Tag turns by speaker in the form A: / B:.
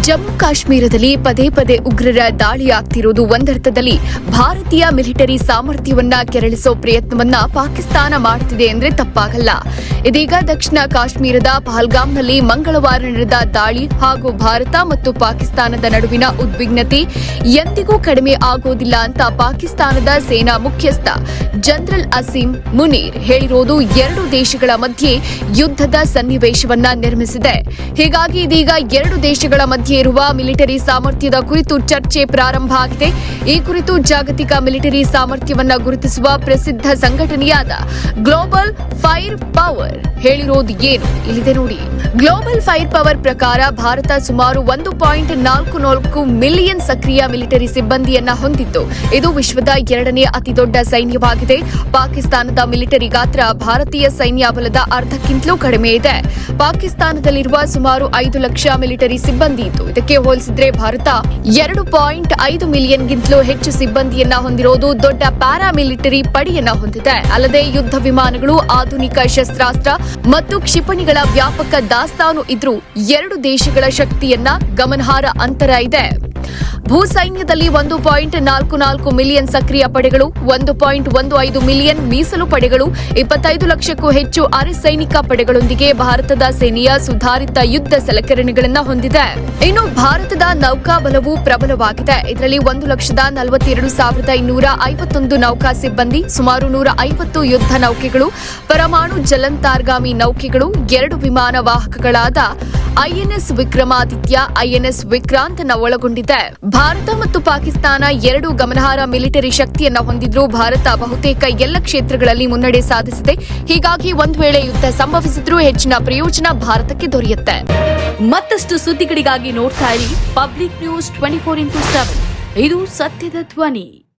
A: ಜಮ್ಮು ಕಾಶ್ಮೀರದಲ್ಲಿ ಪದೇ ಪದೇ ಉಗ್ರರ ದಾಳಿಯಾಗ್ತಿರುವುದು ಒಂದರ್ಥದಲ್ಲಿ ಭಾರತೀಯ ಮಿಲಿಟರಿ ಸಾಮರ್ಥ್ಯವನ್ನ ಕೆರಳಿಸೋ ಪ್ರಯತ್ನವನ್ನ ಪಾಕಿಸ್ತಾನ ಮಾಡ್ತಿದೆ ಅಂದ್ರೆ ತಪ್ಪಾಗಲ್ಲ. ಇದೀಗ ದಕ್ಷಿಣ ಕಾಶ್ಮೀರದ ಪಹಲ್ಗಾಮ್ನಲ್ಲಿ ಮಂಗಳವಾರ ನಡೆದ ದಾಳಿ ಹಾಗೂ ಭಾರತ ಮತ್ತು ಪಾಕಿಸ್ತಾನದ ನಡುವಿನ ಉದ್ವಿಗ್ನತೆ ಎಂದಿಗೂ ಕಡಿಮೆ ಆಗೋದಿಲ್ಲ ಅಂತ ಪಾಕಿಸ್ತಾನದ ಸೇನಾ ಮುಖ್ಯಸ್ಥ ಜನರಲ್ ಅಸೀಂ ಮುನೀರ್ ಹೇಳಿರೋದು ಎರಡು ದೇಶಗಳ ಮಧ್ಯೆ ಯುದ್ಧದ ಸನ್ನಿವೇಶವನ್ನ ನಿರ್ಮಿಸಿದೆ. ಹೀಗಾಗಿ ಇದೀಗ ಎರಡು ದೇಶಗಳ ಮಧ್ಯೆ ಇರುವ ಮಿಲಿಟರಿ ಸಾಮರ್ಥ್ಯದ ಕುರಿತು ಚರ್ಚೆ ಪ್ರಾರಂಭ ಆಗಿದೆ. ಈ ಕುರಿತು ಜಾಗತಿಕ ಮಿಲಿಟರಿ ಸಾಮರ್ಥ್ಯವನ್ನ ಗುರುತಿಸುವ ಪ್ರಸಿದ್ಧ ಸಂಘಟನೆಯಾದ ಗ್ಲೋಬಲ್ ಫೈರ್ ಪವರ್ ಹೇಳಿರೋದು ಏನು? ಇಲ್ಲಿದೆ ನೋಡಿ. ಗ್ಲೋಬಲ್ ಫೈರ್ ಪವರ್ ಪ್ರಕಾರ ಭಾರತ ಸುಮಾರು ಒಂದು ಪಾಯಿಂಟ್ ನಾಲ್ಕು ನಾಲ್ಕು ಮಿಲಿಯನ್ ಸಕ್ರಿಯ ಮಿಲಿಟರಿ ಸಿಬ್ಬಂದಿಯನ್ನ ಹೊಂದಿದ್ದು, ಇದು ವಿಶ್ವದ ಎರಡನೇ ಅತಿದೊಡ್ಡ ಸೈನ್ಯವಾಗಿದೆ. ಪಾಕಿಸ್ತಾನದ ಮಿಲಿಟರಿ ಗಾತ್ರ ಭಾರತೀಯ ಸೈನ್ಯ ಬಲದ ಅರ್ಧಕ್ಕಿಂತಲೂ ಕಡಿಮೆ ಇದೆ. ಪಾಕಿಸ್ತಾನದಲ್ಲಿರುವ ಸುಮಾರು ಐದು ಲಕ್ಷ ಮಿಲಿಟರಿ ಸಿಬ್ಬಂದಿ ಇದ್ದು ಇದಕ್ಕೆ ಹೋಲಿಸಿದ್ರೆ ಭಾರತ ಎರಡು ಪಾಯಿಂಟ್ ಐದು ಮಿಲಿಯನ್ಗಿಂತಲೂ ಹೆಚ್ಚು ಸಿಬ್ಬಂದಿಯನ್ನ ಹೊಂದಿರೋದು ದೊಡ್ಡ ಪ್ಯಾರಾಮಿಲಿಟರಿ ಪಡೆಯನ್ನ ಹೊಂದಿದೆ. ಅಲ್ಲದೆ ಯುದ್ಧ ವಿಮಾನಗಳು, ಆಧುನಿಕ ಶಸ್ತ್ರಾಸ್ತ್ರ ಮತ್ತು ಕ್ಷಿಪಣಿಗಳ ವ್ಯಾಪಕ ದಾಸ್ತಾನು ಇದ್ರೂ ಎರಡು ದೇಶಗಳ ಶಕ್ತಿಯನ್ನ ಗಮನಾರ್ಹ ಅಂತರ ಇದೆ. ಭೂ ಸೈನ್ಯದಲ್ಲಿ ಒಂದು ಪಾಯಿಂಟ್ ನಾಲ್ಕು ನಾಲ್ಕು ಮಿಲಿಯನ್ ಸಕ್ರಿಯ ಪಡೆಗಳು, ಒಂದು ಪಾಯಿಂಟ್ ಒಂದು ಐದು ಮಿಲಿಯನ್ ಮೀಸಲು ಪಡೆಗಳು, ಇಪ್ಪತ್ತೈದು ಲಕ್ಷಕ್ಕೂ ಹೆಚ್ಚು ಅರೆ ಸೈನಿಕ ಪಡೆಗಳೊಂದಿಗೆ ಭಾರತದ ಸೇನೆಯ ಸುಧಾರಿತ ಯುದ್ಧ ಸಲಕರಣೆಗಳನ್ನು ಹೊಂದಿದೆ. ಇನ್ನು ಭಾರತದ ನೌಕಾಬಲವು ಪ್ರಬಲವಾಗಿದೆ. ಇದರಲ್ಲಿ ಒಂದು ಲಕ್ಷದ ನಲವತ್ತೆರಡು ಸಾವಿರದ ಇನ್ನೂರ ಐವತ್ತೊಂದು ನೌಕಾ ಸಿಬ್ಬಂದಿ, ಸುಮಾರು ನೂರ ಐವತ್ತು ಯುದ್ಧ ನೌಕೆಗಳು, ಪರಮಾಣು ಜಲಂತಾರ್ಗಾಮಿ ನೌಕೆಗಳು, ಎರಡು ವಿಮಾನ ವಾಹಕಗಳಾದ ಐಎನ್ಎಸ್ ವಿಕ್ರಮಾದಿತ್ಯ ಐಎನ್ಎಸ್ ವಿಕ್ರಾಂತ್ನ ಒಳಗೊಂಡಿದೆ. ಭಾರತ ಮತ್ತು ಪಾಕಿಸ್ತಾನ ಎರಡು ಗಮನಾರ್ಹ ಮಿಲಿಟರಿ ಶಕ್ತಿಯನ್ನ ಹೊಂದಿದ್ರೂ ಭಾರತ ಬಹುತೇಕ ಎಲ್ಲ ಕ್ಷೇತ್ರಗಳಲ್ಲಿ ಮುನ್ನಡೆ ಸಾಧಿಸಿದೆ. ಹೀಗಾಗಿ ಒಂದು ವೇಳೆ ಯುದ್ಧ ಸಂಭವಿಸಿದ್ರೂ ಹೆಚ್ಚಿನ ಪ್ರಯೋಜನ ಭಾರತಕ್ಕೆ ದೊರೆಯುತ್ತೆ.
B: ಮತ್ತಷ್ಟು ಸುದ್ದಿಗಳಿಗಾಗಿ ನೋಡ್ತಾ ಇರಿ public news twenty four into seven. ಇದು ಸತ್ಯದ ಧ್ವನಿ.